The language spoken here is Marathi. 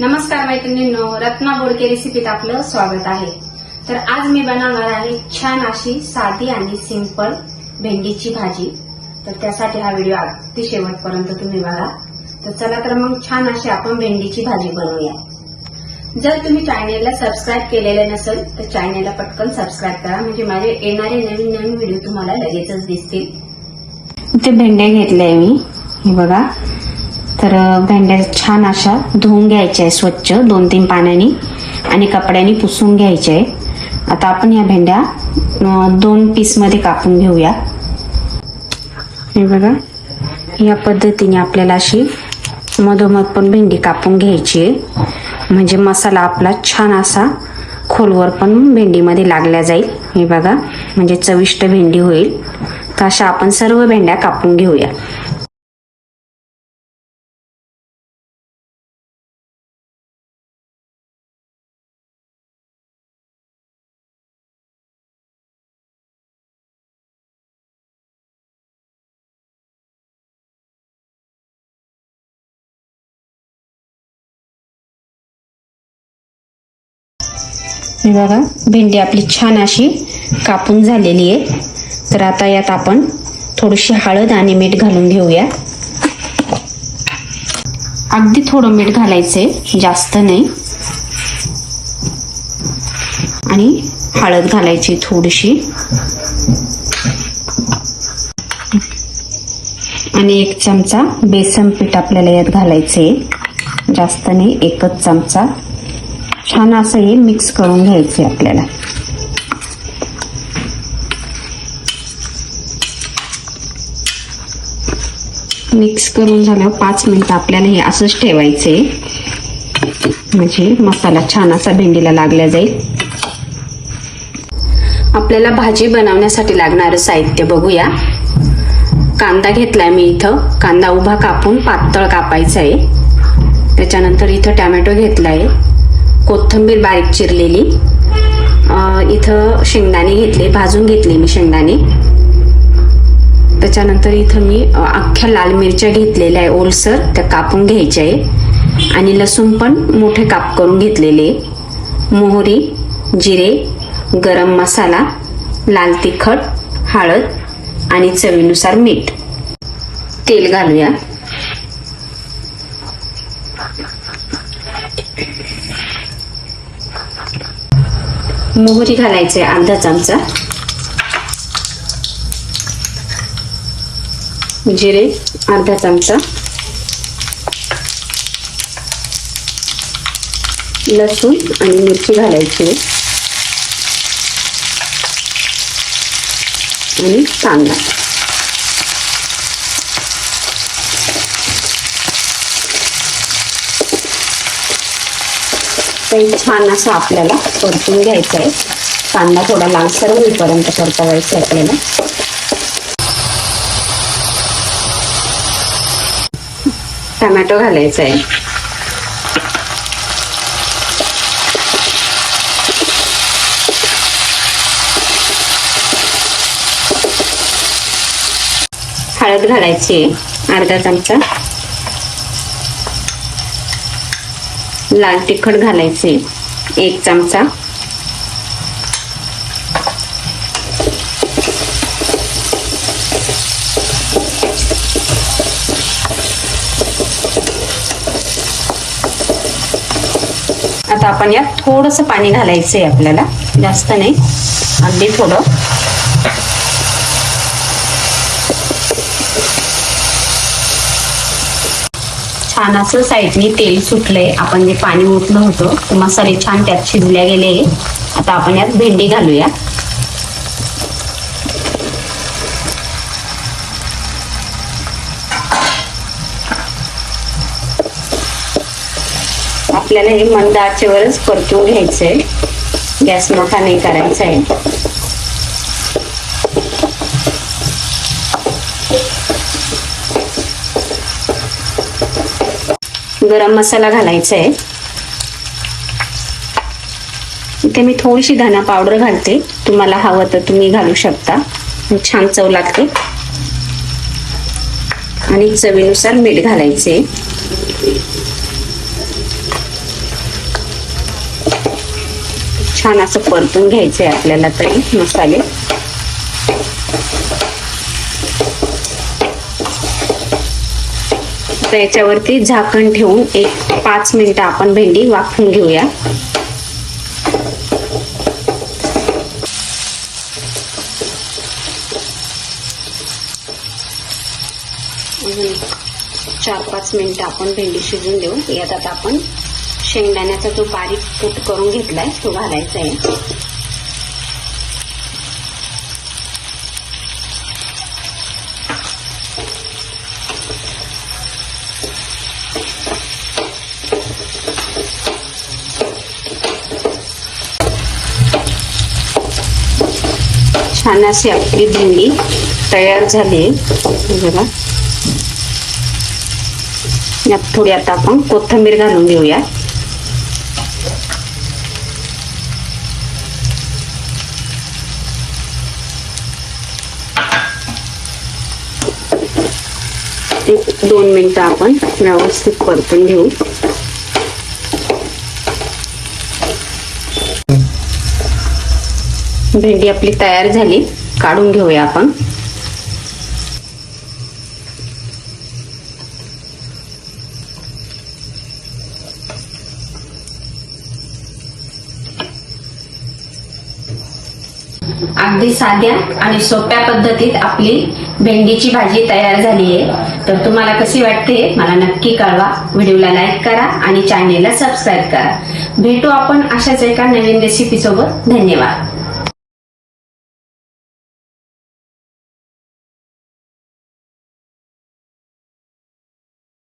नमस्कार मैत्रिणींनो रत्ना बोडके रेसिपीत आपलं स्वागत आहे. तर आज मी बनवणार आहे छान अशी साधी आणि सिंपल भेंडीची भाजी. तर त्यासाठी हा व्हिडिओ अगदी शेवटपर्यंत तुम्ही बघा. तर चला तर मग छान अशी आपण भेंडीची भाजी बनवूया. जर तुम्ही चॅनेलला सबस्क्राईब केलेलं नसेल तर चॅनेलला पटकन सबस्क्राईब करा. म्हणजे माझे येणारे नवीन नवीन व्हिडिओ तुम्हाला लगेचच दिसतील. ते भेंड्या घेतल्या मी. हे बघा. तर भेंड्या छान अशा धुवून घ्यायच्या आहे स्वच्छ दोन तीन पाण्याने आणि कपड्याने पुसून घ्यायच्या आहे आता आपण या भेंड्या दोन पीसमध्ये कापून घेऊया. हे बघा या पद्धतीने आपल्याला अशी मधोमध पण भेंडी कापून घ्यायची आहे म्हणजे मसाला आपला छान असा खोलवर पण भेंडीमध्ये लागल्या जाईल. हे बघा म्हणजे चविष्ट भेंडी होईल. तर अशा आपण सर्व भेंड्या कापून घेऊया. बघा भेंडी आपली छान अशी कापून झालेली आहे. तर आता यात आपण थोडीशी हळद आणि मीठ घालून घेऊया. अगदी थोडं मीठ घालायचंय जास्त नाही. आणि हळद घालायची थोडीशी. आणि एक चमचा बेसन पीठ आपल्याला यात घालायचंय. जास्त नाही एकच चमचा. छान असं हे मिक्स करून घ्यायचे आपल्याला. मिक्स करून झाल्यावर पाच मिनिटं आपल्याला हे असंच ठेवायचे. म्हणजे मसाला छान असा भेंडीला लागला जाईल. आपल्याला भाजी बनवण्यासाठी लागणारं साहित्य बघूया. कांदा घेतलाय मी इथं. कांदा उभा कापून पातळ कापायचा आहे त्याच्यानंतर इथं टॅमॅटो घेतलाय. कोथिंबीर बारीक चिरलेली. इथं शेंगदाणे घेतले भाजून घेतले मी शेंगदाणे. त्याच्यानंतर इथं मी अख्ख्या लाल मिरच्या घेतलेल्या आहे ओलसर त्या कापून घ्यायच्या आहे. आणि लसूण पण मोठे काप करून घेतलेले मोहरी जिरे गरम मसाला लाल तिखट हळद आणि चवीनुसार मीठ. तेल घालूया. मोहरी घालायचे अर्धा चमचा. जिरे अर्धा चमचा. लसूण आणि मिरची घालायची. आणि कांदा. काही छान असं आपल्याला परतून घ्यायचं आहे. कांदा थोडा लालसर होईपर्यंत परतवायचा आहे आपल्याला. टमॅटो घालायचा आहे. हळद घालायची आहे. अर्धा चमचा. लाल तिखट घालायचे. एक चमचा. आता आपण यात थोडस पाणी घालायचंय आपल्याला. जास्त नाही. अगदी थोडं. छान असं साईडनी तेल सुटलंय. आपण जे पाणी ओतलं होतं ते मसाले छान त्यात शिजल्या गेले आता आपण यात भेंडी घालूया. आपल्याला हे मंद आचेवरच परतून घ्यायचंय. गॅस मोठा नाही करायचा आहे. गरम मसाला घालायचा आहे इथे मी थोडीशी धना पावडर घालते. तुम्हाला हवं तर तुम्ही घालू शकता. छान चव लागते. आणि चवीनुसार मीठ घालायचे छान असं परतून घ्यायचे आपल्याला तरी मसाले. आता याच्यावरती झाकण ठेवून एक पाच मिनिटं आपण भेंडी वाफून घेऊया. चार पाच मिनिटं आपण भेंडी शिजून देऊ. यात आता आपण शेंगदाण्याचा जो बारीक कूट करून घेतलाय तो घालायचा आहे. छान अशी आपली भेंडी तयार झाली आहे. बघा. यात थोडी आता आपण कोथिंबीर घालून घेऊया. एक दोन मिनिटं आपण व्यवस्थित परतून घेऊ. भेंडी आपली तयार झाली. काढून घेऊया आपण. अगदी साध्या आणि सोप्या पद्धतीत आपली भेंडीची भाजी तयार झाली आहे. तर तुम्हाला कशी वाटते मला नक्की कळवा. व्हिडिओला लाईक करा आणि चॅनेलला सबस्क्राईब करा. भेटू आपण अशाच एका नवीन रेसिपी सोबत. धन्यवाद.